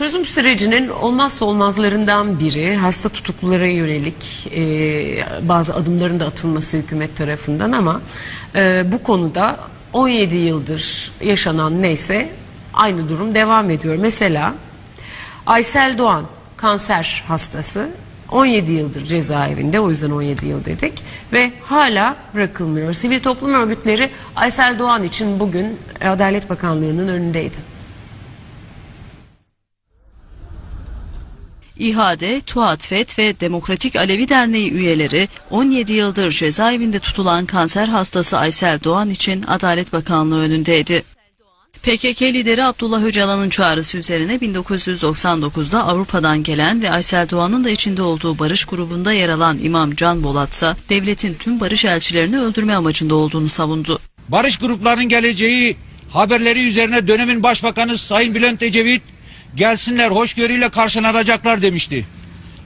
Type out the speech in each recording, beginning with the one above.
Çözüm sürecinin olmazsa olmazlarından biri hasta tutuklulara yönelik e, bazı adımların da atılması hükümet tarafından ama e, bu konuda 17 yıldır yaşanan neyse aynı durum devam ediyor. Mesela Aysel Doğan kanser hastası 17 yıldır cezaevinde o yüzden 17 yıl dedik ve hala bırakılmıyor. Sivil toplum örgütleri Aysel Doğan için bugün Adalet Bakanlığı'nın önündeydi. İHA'de, TUATFET ve Demokratik Alevi Derneği üyeleri 17 yıldır cezaevinde tutulan kanser hastası Aysel Doğan için Adalet Bakanlığı önündeydi. PKK lideri Abdullah Öcalan'ın çağrısı üzerine 1999'da Avrupa'dan gelen ve Aysel Doğan'ın da içinde olduğu barış grubunda yer alan İmam Can Bolat ise devletin tüm barış elçilerini öldürme amacında olduğunu savundu. barış gruplarının geleceği haberleri üzerine dönemin başbakanı Sayın Bülent Ecevit gelsinler hoşgörüyle karşılanacaklar demişti.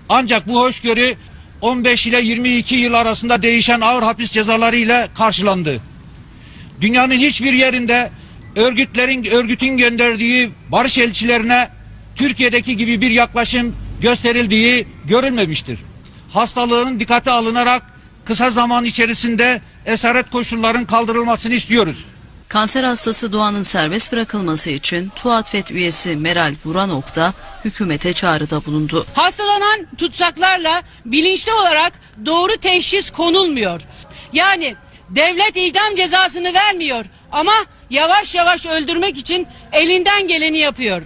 Ancak bu hoşgörü 15 ile 22 yıl arasında değişen ağır hapis cezaları ile karşılandı. Dünyanın hiçbir yerinde örgütlerin örgütün gönderdiği barış elçilerine Türkiye'deki gibi bir yaklaşım gösterildiği görülmemiştir. Hastalığın dikkate alınarak kısa zaman içerisinde esaret koşulların kaldırılmasını istiyoruz. Kanser hastası Doğan'ın serbest bırakılması için TUATFET üyesi Meral Vuranok da hükümete çağrıda bulundu. hastalanan tutsaklarla bilinçli olarak doğru teşhis konulmuyor. Yani devlet idam cezasını vermiyor ama yavaş yavaş öldürmek için elinden geleni yapıyor.